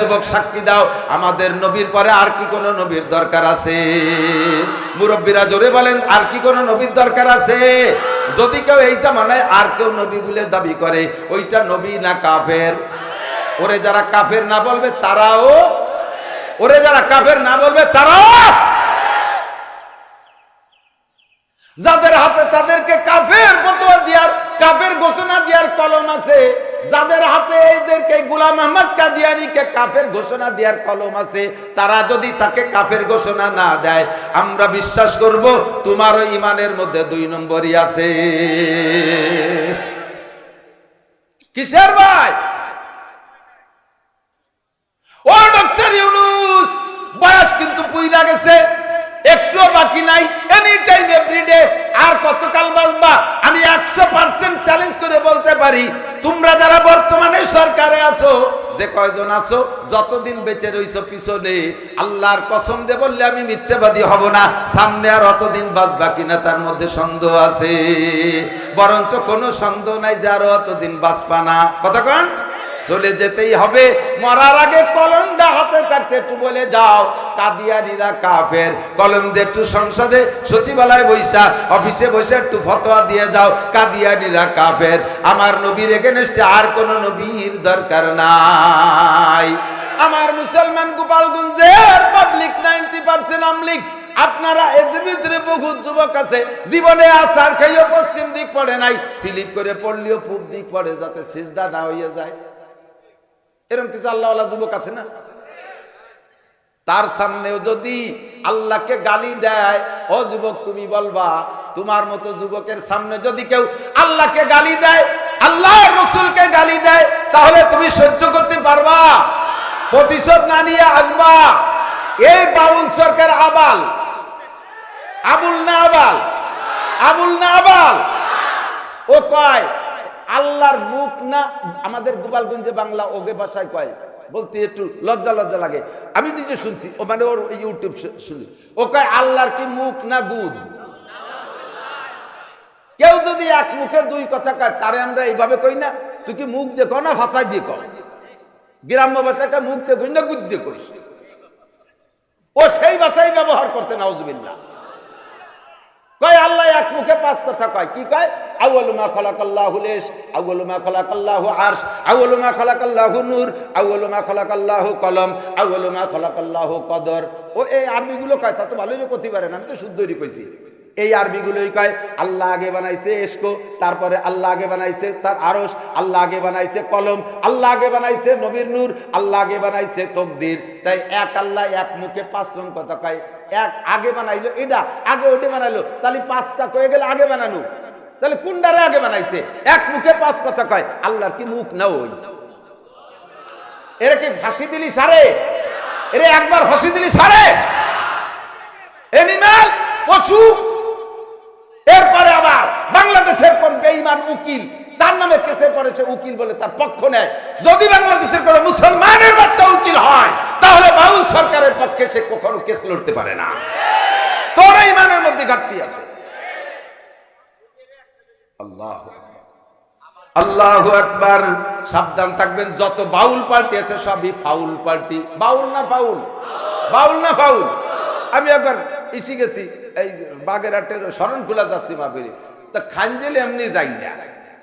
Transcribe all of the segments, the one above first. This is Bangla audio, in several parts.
যুবক সাক্ষী দাও। আমাদের নবীর পরে আর কি নবীর দরকার আছে? মুরব্বীরা জোরে বলেন, আর কি নবীর দরকার আছে? যদি কেউ এই জামানায় আর কেউ নবী বলে দাবি করে, ওইটা নবী না কাফের? ওরে যারা কাফের না বলবে, তারাও? ওরে যারা কাফের না বলবে, তারাও? যাদের হাতে তাদেরকে কাফের ফতোয়া দিয়ার কাফের ঘোষণা দিয়ার কলম আছে। যাদের হাতে এদেরকে গুলাম আহমদ কাদিয়ানিকে কাফের ঘোষণা দেওয়ার কলম আছে, তারা যদি তাকে কাফের ঘোষণা না দেয়, আমরা বিশ্বাস করব তোমারও ইমানের মধ্যে দুই নম্বরই আছে। কিসের ভাই? ও ডক্টর ইউনুস, বয়স কিন্তু পুইলা গেছে। একটু বাকি নাই এনি টাইম এভরিডে আর কতকাল বলবা? আমি একশো পার্সেন্ট চ্যালেঞ্জ করে বলতে পারি। তোমরা যারা বর্তমানে সরকারে আছো, যে কয়জন আছো, যতদিন বেঁচে রইছো পিছনে, আল্লাহর কসম দে বললে আমি মিথ্যেবাদী হব না। সামনে আর অতদিন বাঁচবা কিনা তার মধ্যে সন্দেহ আছে। বরঞ্চ কোনো সন্দেহ নাই যে আরও অতদিন বাঁচবা না। কতক্ষণ চলে যেতেই হবে। মরার আগে কলমটা হাতে থাকতে একটু বলে যাও, কাদিয়ানিরা কাফের। কলম দিয়ে একটু সংসদে, সচিবালয় বৈশা অফিসে বসে একটু ফতোয়া দিয়ে যাও, কাদিয়ানিরা কাফের। আমার নবীর এগেনস্টে আর কোন নবীর দরকার নাই। আমার মুসলমান গোপালগঞ্জের পাবলিক নাইনটি পার্সেন্ট আমলিক, আপনারা এদের ভিতরে বহু যুবক আছে, জীবনে আসার খেয়েও পশ্চিম দিক পড়ে নাই, স্লিপ করে পড়লেও পূব দিক পড়ে যাতে সিজদা না হয়ে যায়। এরকম কিছু আল্লাহওয়ালা যুবক আছে না? তার সামনেও যদি আল্লাহকে গালি দেয়, ও যুবক, তুমি বলবা, তোমার মতো যুবকের সামনে যদি কেউ আল্লাহকে গালি দেয় আল্লাহ রসুলকে গালি দেয়, তাহলে তুমি সহ্য করতে পারবা। প্রতিশোধ না নিয়ে আসবা। এই বাউল সরকার আবাল। আবুল না আবাল। আবুল না আবাল। ও কয় আল্লাহর মুখ না, আমাদের গোপালগঞ্জে বাংলা ওগে ভাষায় কয়। বলতে একটু লজ্জা লজ্জা লাগে। আমি নিজে শুনছি, ও মানে ওর ইউটিউব শুনি। ও কয়, আল্লাহর কি মুখ না গুদ? কেউ যদি এক মুখে দুই কথা কয়, তারে আমরা এইভাবে কই না? তুই কি মুখ দেখো না, ভাষায় দিয়ে কর গ্রাম্য ভাষাটা মুখ কই না, গুদ দিয়ে করিস ও সেই ভাষাই ব্যবহার করছে, নাউজুবিল্লাহ। কয়, আল্লাহ এক মুখে পাঁচ কথা কয়। কি কয়? আউয়ালু মা খালাকাল্লাহু লেশ, আউয়ালু মা খালাকাল্লাহু আরশ, আউয়ালু মা খালাকাল্লাহু নূর, আউয়ালু মা খালাকাল্লাহু কলম, আউয়ালু মা খালাকাল্লাহু কদর। ও, এই আরবিগুলো কয়? তা তো ভালোই করতে পারেন আমি তো শুদ্ধই কইছি। এই আরবিগুলোই কয়, আল্লাহ আগে বানাইছে এসকো তারপরে আল্লাহ আগে বানাইছে তার আরশ, আল্লাহ আগে বানাইছে কলম, আল্লাহ আগে বানাইছে নবীর নূর, আল্লাহ আগে বানাইছে তকদির। তাই এক আল্লাহ এক মুখে পাঁচ রং কথা কয়। এক আগে বানাইলো, এটা আগে ওটা বানাইলো, তাহলে পাঁচটা কয়ে গেলে আগে বানানো। তাহলে কোনটারে আগে বানাইছে, এক মুখে পাঁচ কথা কয়, আল্লাহর কি মুখ না ওই? এরা কি ফাঁসি দিলি সারে এরে একবার হসি দিলি সারে এনিম্যাল পশু, এরপরে আবার বাংলাদেশের কোন বেঈমান উকিল তার নামে কেসে পড়েছে উকিল বলে তার পক্ষ নেয়। যদি বাংলাদেশের কোন মুসলমানের বাচ্চা উকিল হয়, তাহলে বাউল সরকারের পক্ষে সে কখনো কেস লড়তে পারে না। তোর ইমানের মধ্যে ঘাটতি আছে। আল্লাহ আল্লাহ একবার সাবধান থাকবেন, যত বাউল পার্টি আছে সবই ফাউল পার্টি। বাউল না ফাউল? বাউল না ফাউল? আমি একবার ইসি গেছি, এই বাগেরহাটের শরণখোলা যাচ্ছি মাহবিরি তা খানজেলে এমনি যাই না।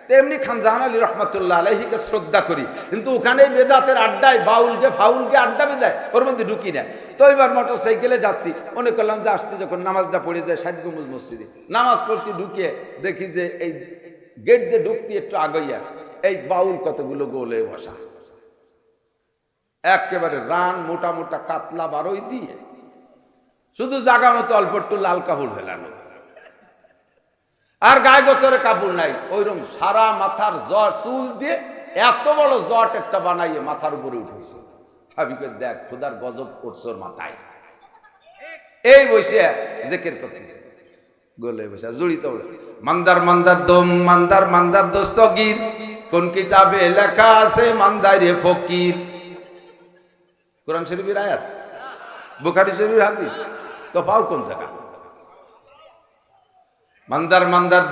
তেমনি খান জাহান আলী রহমতুল্লাহ আলহিকে শ্রদ্ধা করি। কিন্তু ওখানে বেদাতের আড্ডায়, বাউলকে, ফাউলকে আড্ডা বেদায় ওর মধ্যে ঢুকি নেয় তো এবার মোটর সাইকেলে যাচ্ছি, মনে করলাম যে আসছি যখন নামাজটা পড়ে যায় ষাট গুমুজ মসজিদে। নামাজ পড়তে ঢুকিয়ে দেখি যে এই গেট দিয়ে ঢুকতে একটু আগইয়া এই বাউল কতগুলো গোলে বসা। একেবারে রান মোটা মোটা, কাতলা বারোই দিয়ে। শুধু জাগা মতো অল্প একটু লাল কাপড় ফেলানো আর গায়ে গোচরে কাপড় নাই। ওইরকম সারা মাথার জ্বর, চুল দিয়ে এত বড় জট একটা বানাইয়ে মাথার উপরে উঠেছে। ভাবিকে দেখ, খোদার গজব করছে মাথায়। এই বসে জেকের করতেছে। গোলে বসে জড়িত মান্দার মান্দার দম, মান্দার মান্দার দস্তগীর। কোন কিতাবে লেখা আছে মান্দারে ফকির। কোরআন শরীফের আয়াত? বুখারি শরীফের হাদিস? তো পাও কোন জায়গা মান্দার মান্দার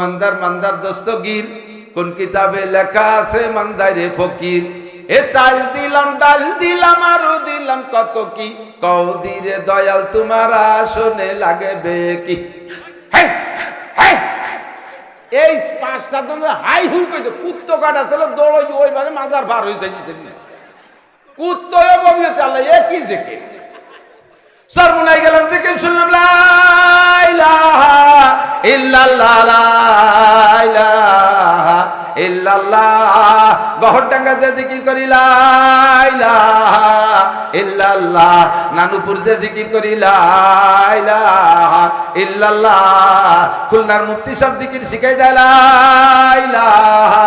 মান্দার মান্দার দস্তগীর। কোন কিতাবে লেখা আছে মান্দারে ফকির? এ চাল দিলাম ডাল দিলাম, আরও দিলাম, কত কি? কৌদিরে দয়াল, তোমার আসনে লাগবে কি হ্যাঁ হ্যাঁ এই পাঁচটা জন হাই হুই কইছে, কুত্ত কাটা ছিল দৌড়ই ওইবারে মাজার ভার হয়েছে কুত্ত ববিয়তে আল্লাহ, এ কি জেকে সর্বনাই গেলাম, জিকির শুনলাম, লা ইলাহা ইল্লাল্লাহ ইল্লাল্লাহ, গহরডাঙ্গা যে জিকির করি, লা ইলাহা নানুপুর যে জিকির করি, লা ইলাহা ইল্লাল্লাহ, খুলনার মুফতি সব জিকির শিখাই দেয়, লা ইলাহা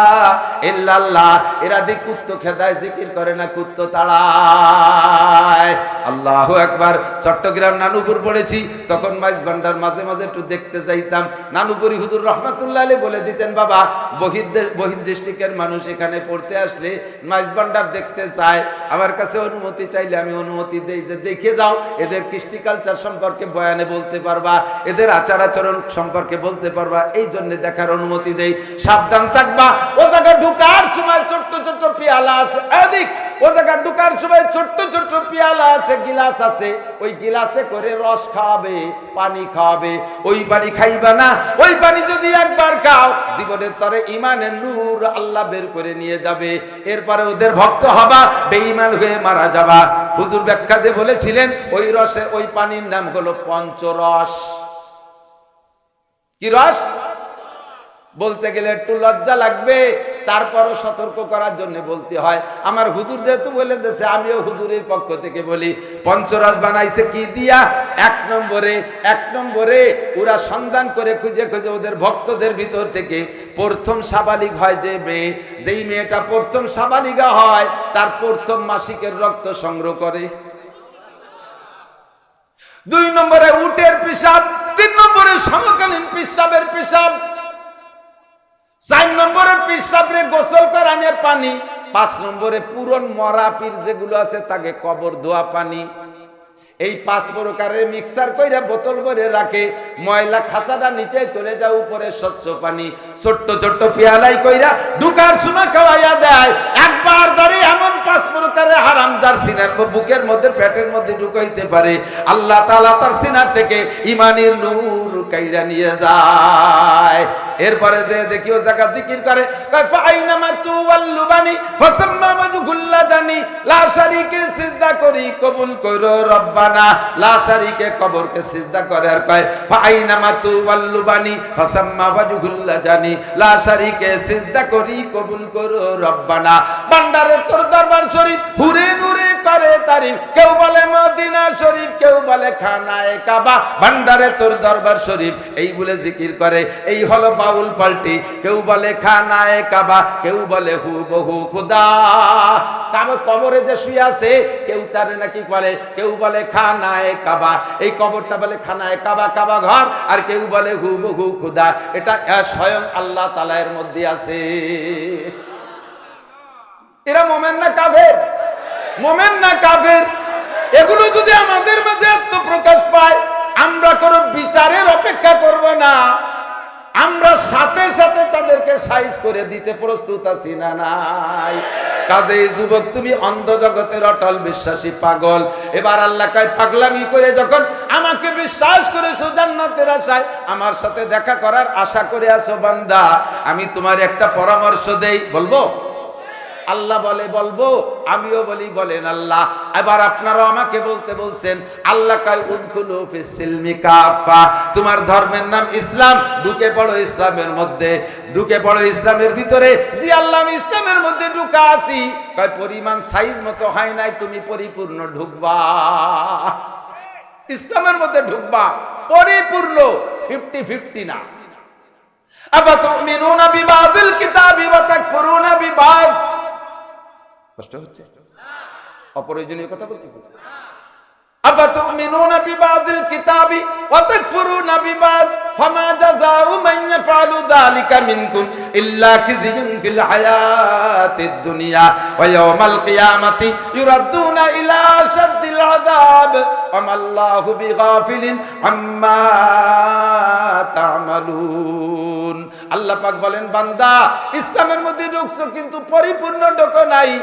এরা দি কুত্ত খেদায় জিকির করে না, কুত্ত তাড়ায়। আল্লাহু একবার চট্টগ্রাম নানুপুর পড়েছি, তখন মাইজ ভান্ডার মাঝে মাঝে একটু দেখতে যাইতাম। নানুপুরি হুজুর রহমাতুল্লাহ বলে দিতেন, বাবা, বহির বহির ডিস্ট্রিক্টের মানুষ এখানে পড়তে আসলে মাইজ ভান্ডার দেখতে চায়। আমার কাছে অনুমতি চাইলে আমি অনুমতি দেই যে দেখে যাও, এদের কৃষ্টি কালচার সম্পর্কে বয়ানে বলতে পারবা, এদের আচার আচরণ সম্পর্কে বলতে পারবা, এই জন্য দেখার অনুমতি দেই। সাবধান থাকবা, ও জায়গায় ঢুকার সময় ছোট্ট ছোট্ট পেয়ালা আছে, এদিক। ও জায়গায় ঢুকার সময় ছোট্ট ছোট্ট পিয়ালা আছে, গিলাস আছে। ওই গিলাসে করে রস খাওয়াবে, পানি খাওয়াবে। ওই পানি খাইবা না, ওই পানি যদি একবার খাও, জীবনের তরে ইমানের নূর আল্লাহ বের করে নিয়ে যাবে। এরপরে ওদের ভক্ত হবা, বেঈমান হয়ে মারা যাবা। হুজুর ব্যাখ্যা দিয়ে বলেছিলেন, ওই রসে ওই পানির নাম হলো পঞ্চরস। কি রস? বলতে গেলে একটু লজ্জা লাগবে। তারপরও সতর্ক করার জন্য বলতে হয়। আমার হুজুর যেহেতু বলে দিয়েছে, আমিও হুজুরের পক্ষ থেকে বলি পঞ্চরস বানাইছে কি দিয়া? এক নম্বরে এক নম্বরে ওরা সন্ধান করে খুঁজে খুঁজে ওদের ভক্তদের ভিতর থেকে প্রথম সাবালিক হয় যে মেয়ে। যেই মেয়েটা প্রথম সাবালিকা হয়, তার প্রথম মাসিকের রক্ত সংগ্রহ করে। দুই নম্বরে উটের পিসাব, তিন নম্বরে সমকালীন পিসাবের পিসাব চার নম্বরে পিসাবরে গোসল করানে পানি, পাঁচ নম্বরে পুরন মরা পীর যেগুলো আছে তাকে কবর ধোয়া পানি। এই পাঁচ প্রকারের মিক্সার কইরা বোতল ভরে রাখে, ময়লা খাসাটা নিচে চলে যায় উপরে স্বচ্ছ পানি। ছোট্ট ছোট্ট পেয়ালাই কইরা দুকার সময় খাওয়াইয়া দেয়। একবার যারে এমন পাঁচ প্রকারের হারাম, যার সিনার বুকের মধ্যে পেটের মধ্যে ঢুকাইতে পারে, আল্লাহ তাআলা তার সিনার থেকে ইমানের নূর কাইরা নিয়ে যায়। এরপরে যে দেখি, ও জায়গা জিকির করে, কয় ফাইনামা তুওয়াল্লু বানি, ফাসাম্মা ওয়াজহুল্লা জানি, লা শারীকে সিজদা করি, কবুল করো রব্বানা। লা কবরকে সিজদা করে আর কয় ফাইনামা তুওয়াল্লু বানি, ফাসাম্মা ওয়াজহুল্লা জানি, লা সিজদা করি, কবুল করো রব্বানা। বান্দারে, তোর দরবার শরীফ হুরে নুরে করে তারিফ। কেউ বলে মদিনা শরীফ, কেউ বলে খানায়ে কাবা। ভান্ডারে তোর দরবার শরীফ, এই বলে জিকির করে, এই হলো বাউল পাল্টি। কেউ বলে খানায়ে কাবা, কেউ বলে হু বহু খুদা। কাবা কবরে যে শুয়ে আছে, কেউ তারে নাকি বলে, কেউ বলে খানায়ে কাবা। এই কবরটা বলে খানায়ে কাবা কাবা ঘর, আর কেউ বলে হু বহু খুদা। এটা স্বয়ং আল্লাহ তালা এর মধ্যে আছে। এরা মোমেন না কাফের? মোমেন না কাফের? এগুলো যদি আমাদের মাঝে আত্মপ্রকাশ পায়, আমরা কোনো বিচারের অপেক্ষা করব না। আমরা সাথে সাথে তাদেরকে সাইজ করে দিতে প্রস্তুত আছি না, নাই? কাজে যুবক, তুমি অন্ধ জগতের অটল বিশ্বাসী পাগল। এবার আল্লাহ কয়, পাগলামি করে যখন আমাকে বিশ্বাস করেছ জান্নাতের আশায়, আমার সাথে দেখা করার আশা করে আছো বান্দা। আমি তোমার একটা পরামর্শ দেই, বলব? আল্লাহ বলে, বলব, আমিও বলি, বলেন আল্লাহ। এবার আপনারাও আমাকে বলতে বলছেন, আল্লাহ উদ্খুলু ফিসিলমি কাফা তোমার ধর্মের নাম ইসলাম, ঢুকে পড়ো ইসলামের মধ্যে। ঢুকে পড়ো ইসলামের ভিতরে। জি আল্লাহ, আমি ইসলামের মধ্যে ঢুকা আছি। কয়, পরিমাণ সাইজ মতো হয় নাই, তুমি পরিপূর্ণ ঢুকবা। ইসলামের মধ্যে ঢুকবা। পরিপূর্ণ, ফিফটি ফিফটি না। আফাতুমিনুনা বিবাযিল কিতাবি ওয়া তাকফুরুনা বিবায কষ্ট হচ্ছে। অপ্রয়োজনীয় কথা বলতেছি। আফাতুমিনুনা বিবাযিল কিতাবি ওয়া তাকফুরুনা বিবায ফামা জাযাউ মান ইয়াফআলু যালিকা মিনকুম ইল্লা খিজিয়ুন ফিল হায়াতিদ দুনিয়া ওয়া ইয়াউমাল কিয়ামাতি ইউরাদ্দুনা ইলা শাদ্দিল আযাব। ওয়া মাল্লাহু বিগাফিলিন আম্মা বলেন, বান্দা, ইসলামের মধ্যে কিন্তু পরিপূর্ণ নাই।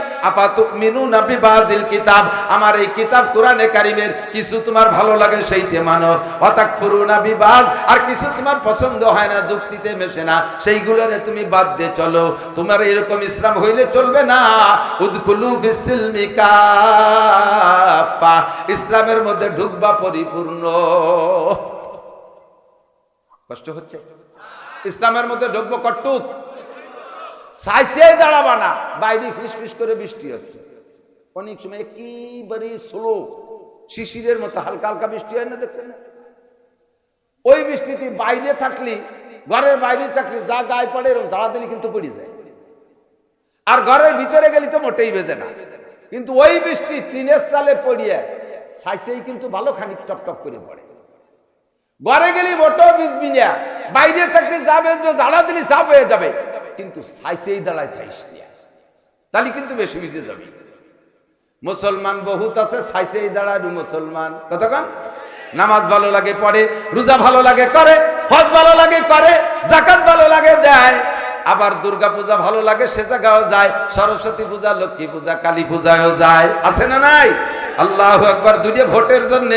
বিবাজিল কিতাব। আমার এই কিতাব কোরআনে কারিমের কিছু তোমার ভালো লাগে সেইটে মানো। অতাক বিবাজ। আর কিছু তোমার পছন্দ হয় না, যুক্তিতে মেশে না। তুমি বাদ দিয়ে চলো। তোমার এরকম ইসলাম হইলে চলবে না। উদখুলু বিসিলমি কাফা ইসলামের মধ্যে ঢুকবা পরিপূর্ণ। কষ্ট হচ্ছে? ইসলামের মধ্যে ঢুকবো কটুক সাইসিয়াই দাঁড়াবা না বাইরে ফিস ফিস করে বৃষ্টি হচ্ছে। অনেক সময় একেবারে স্লো। শিশিরের মতো হালকা হালকা বৃষ্টি হয় না, দেখছেন? না ওই বৃষ্টিতে বাইরে থাকলি, ঘরের বাইরে থাকলি যা গায়ে পড়ে এরকম জ্বালা দিলে কিন্তু পড়ে যায়। আর ঘরের ভিতরে গেলে তো মোটেই বেজে না। কিন্তু ওই বৃষ্টি টিনের সালে পড়িয়ে সাইসেই কিন্তু ভালো খানিক টপ টপ করে পড়ে। ঘরে গেলি মোটো বিজবি বাইরে থাকলে যাবে জ্বালা দিলে সাপ হয়ে যাবে। কিন্তু সাইসেই দাঁড়ায় থাইস তাহলে কিন্তু বেশি ভিজে যাবে। মুসলমান বহুত আছে, সাইসেই দাঁড়ায় মুসলমান। কতক্ষণ নামাজ ভালো লাগে, পড়ে। রোজা ভালো লাগে, করে। হজ ভালো লাগে, করে। জাকাত ভালো লাগে, দেয়। আবার দুর্গা পূজা ভালো লাগে, সে জায়গাও যায়। সরস্বতী পূজা, লক্ষ্মী পূজা, কালী পূজায়ও যায়। আছে না নাই? আল্লাহ একবার দুনিয়া ভোটের জন্য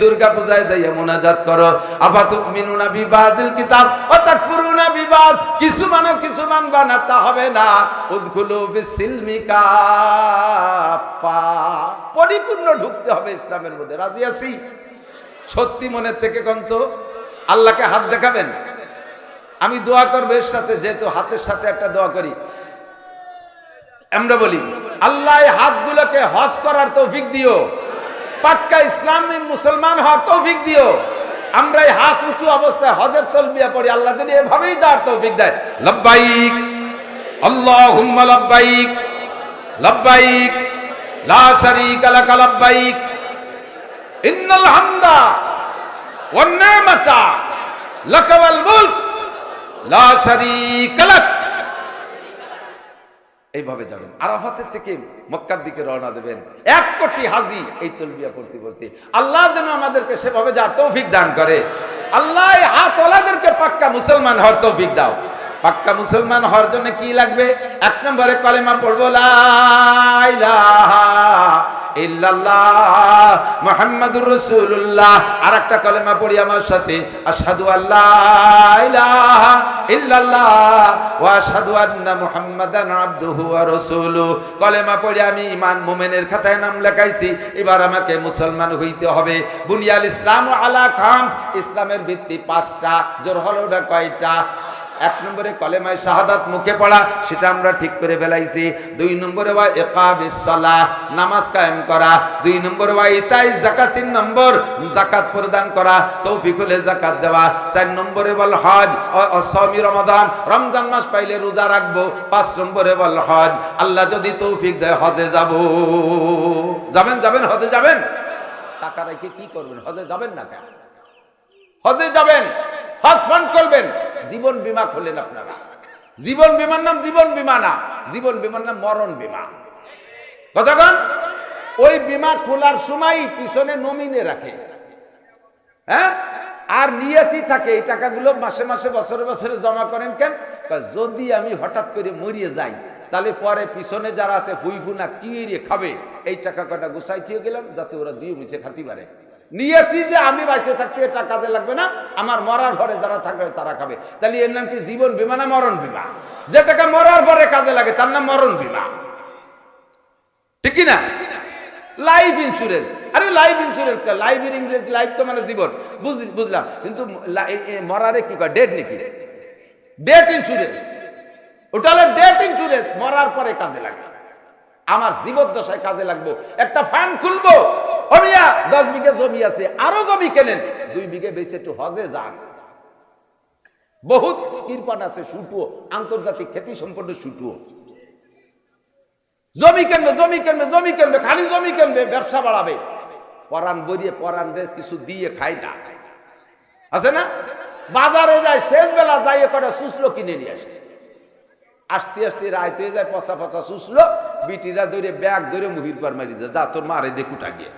দুর্গা পূজায় যাইয়া মোনাজাত করো। আপাতু মিনুনা বিবাজিল কিতাব অর্থাৎ পুরুনা বিবাজ, কিছু মানো, কিছু মানবা না, তা হবে না। উদ্গুলো বিসিলমি কাফা পরিপূর্ণ ঢুকতে হবে ইসলামের মধ্যে। রাজি আছি? সত্যি মনের থেকে কন্ত আল্লাহকে হাত দেখাবেন? আমি দোয়া করব এর সাথে, যেহেতু হাতের সাথে একটা দোয়া করি। আমরা বলি, আল্লাহ হাতগুলোকে হজ করার তৌফিক দিও। পাক্কা ইসলামী মুসলমান হওয়ার তৌফিক দিও। আমরা এই হাত উঁচু অবস্থায় হজের তলবিয়া পড়ি, আল্লাহ যদি এভাবেই যাওয়ার তৌফিক দেয়। লব্বাইক, আল্লাহুম্মা লব্বাইক লব্বাইক, লা শারীকা লাকা লব্বাইক, ইন্নাল হামদা ওয়ান নি'মাতা লাকা ওয়াল মুলক, লা শারীকা লাক। এইভাবে যাবেন। আরাফাতের থেকে মক্কার দিকে রওনা দেবেন। এক কোটি হাজি এই তলবিয়া পড়তে পড়তে আল্লাহ যেন আমাদেরকে সেভাবে যার তৌফিক দান করে। আল্লাহ হাতওয়ালাদেরকে পাক্কা মুসলমান হওয়ার তৌফিক দাও। পাক্কা মুসলমান হওয়ার জন্য কি লাগবে? এক নম্বরে কলেমা পড়ব, লা ইলাহা আমি নাম লেখাইছি। এবার আমাকে মুসলমান হইতে হবে। বুনিয়াল ইসলাম আলা খামস। ইসলামের ভিত্তি পাঁচটা, জোর হলো না কয়টা? এক নম্বরে কলেমায় শাহাদাত মুখে পড়া, সেটা আমরা ঠিক করে ফেলাইছি। দুই নম্বরে ওয়া ইকাবিস সালাহ, নামাজ কায়েম করা। দুই নম্বরে ওয়া ইতাই যাকাত তিন নম্বর, যাকাত প্রদান করা, তৌফিক হলে যাকাত দেওয়া। চার নম্বরে বল হজ অসমি রমাদান, রমজান মাস পাইলে রোজা রাখব। পাঁচ নম্বরে বল হজ, আল্লাহ যদি তৌফিক দেয়, হজে যাব। যাবেন যাবেন, হজে যাবেন? টাকা রেখে কি করবেন? হজে যাবেন না কেন? হজে যাবেন, হজ ফান্ড করবেন। জীবন বিমা খুললেন আপনারা। জীবন বিমার নাম জীবন বীমা না, জীবন বিমার নাম মরণ বিমা। কতক্ষণ ওই বিমা খোলার সময় পিছনে নমিনে রাখে। হ্যাঁ? আর নিয়তি থাকে, এই টাকাগুলো মাসে মাসে, বছরে বছরে জমা করেন কেন? যদি আমি হঠাৎ করে মরিয়ে যাই, তাহলে পরে পিছনে যারা আছে, ফুই ফুনা কি খাবে? এই টাকা কটা গুছাই দিয়ে গেলাম, যাতে ওরা দিয়ে মুছে খাতি পারে নিয়তি যে আমি বাইচে থাকতে এটা কাজে লাগবে না। আমার মরার ঘরে যারা থাকবে তারা খাবে। তাহলে এর নাম কি? জীবন বীমা না মরণ বীমা? যে টাকা মরার পরে কাজে লাগে, তার নাম মরণ বীমা। ঠিক না লাইফ ইন্স্যুরেন্স আরে লাইফ ইন্স্যুরেন্স লাইফ এর ইংরেজি লাইফ তো মানে জীবন। বুঝ বুঝলাম। কিন্তু মরারে কি কয়? ডেট নাকি? ডেট ইন্স্যুরেন্স ওটা হলো ডেথ ইন্স্যুরেন্স মরার পরে কাজে লাগবে আমার জীবদ্দশায় কাজে লাগবো। একটা ফান্ড খুলবো। দশ বিঘে জমি আছে, আরও জমি কেনেন? দুই বিঘে বেশি একটু হজে যান। বহুত কৃপান আছে সুটুও, আন্তর্জাতিক খ্যাতি সম্পন্ন সুটুও। জমি কিনবে জমি কিনবে জমি কিনবে, খালি জমি কিনবে, ব্যবসা বাড়াবে। পরান বরিয়ে পরান রে কিছু দিয়ে খায় না। আছে না? বাজারে যায় শেষ বেলা যাইয়ে করে সুসলো কিনে নিয়ে আসে। আস্তে আস্তে রায় হয়ে যায়, পচা পচা শুষলো বিটিরা ধরে ব্যাগ ধরে মুহির পার মারি যায়, যা তোর মারে দে কুটা গিয়ে।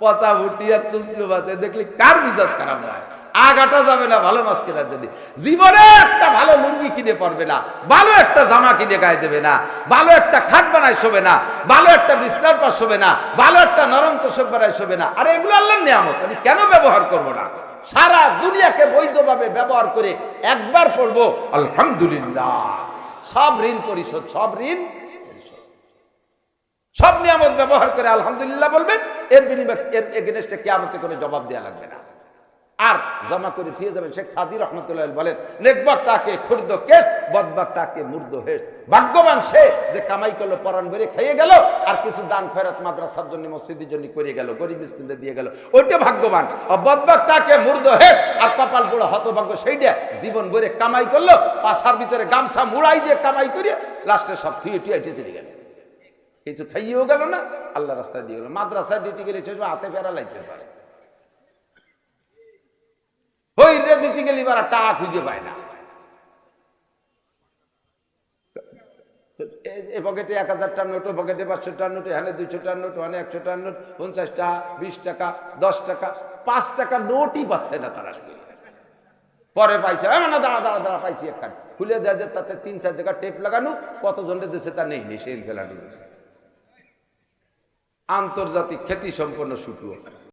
পচা আর শুষলো বাসে দেখলে কার খারাপ হয় আগাটা যাবে না, ভালো মাছ কেনার জন্য। জীবনে একটা ভালো লুঙ্গি কিনে না, ভালো একটা জামা কিনে গায়ে দেবে না, ভালো একটা খাট বানায় শোবে না, ভালো একটা বিছনার পাশ শোবে না, ভালো একটা নরম তোষক বানায় শোবে না। আর এগুলো আল্লাহর নিয়ামত, আমি কেন ব্যবহার করব না? সারা দুনিয়াকে বৈধভাবে ব্যবহার করে একবার পড়ব, আলহামদুলিল্লাহ সব ঋণ পরিশোধ, সব ঋণ। সব নিয়ামত ব্যবহার করে আলহামদুলিল্লাহ বলবেন, এর বিনিময়ে, এর এগেনস্টে কোনো জবাব দেওয়া লাগবে না আর জমা করে দিয়ে যাবেন, শেখ সাদি রহমতুল্লাহ বলেন নেকবাক তাকে খুর্দ কেস বদবাক তাকে মুর্দ হেস ভাগ্যবান সে যে কামাই করল, পরাণ ভরে খেয়ে গেল আর কিছু দান খয়রাত মাদ্রাসার জন্য, মসজিদের জন্য করে গেল, গরিব স্কুলে দিয়ে গেল। ওইটা ভাগ্যবান। বদবাক তাকে মুর্দ হেস আর কপাল পুরো হতভাগ্য সেইটা জীবন ভরে কামাই করল পাশার ভিতরে গামছা মুড়াই দিয়ে কামাই করে লাস্টে সব থুয়ে টুয়ে চলে গেল। কিছু খাইয়েও গেল না, আল্লাহ রাস্তায় দিয়ে গেল। মাদ্রাসায় ডিউটি গেলে হাতে ফেরা লাগছে স্যার ওই দিতে গেলে এবার টাকা খুঁজে পায় না। এ- পকেটে এক হাজার টার নোট, ও পকেটে পাঁচশো টার নোট, এখানে দুইশো টার নোট, ওখানে একশো টার নোট পঞ্চাশ টাকা বিশ টাকা, দশ টাকা, পাঁচ টাকা নোটই পাচ্ছে না তারা। পরে পাইছে না দাঁড়া দাঁড়া দাঁড়া, পাইছি এক কার্ড খুলে দেওয়া যায় তাতে তিন চার জায়গা টেপ লাগানো, কতজনের দেশে তা নেই নেই, সেই ফেলানো আন্তর্জাতিক খ্যাতি সম্পন্ন শুটু।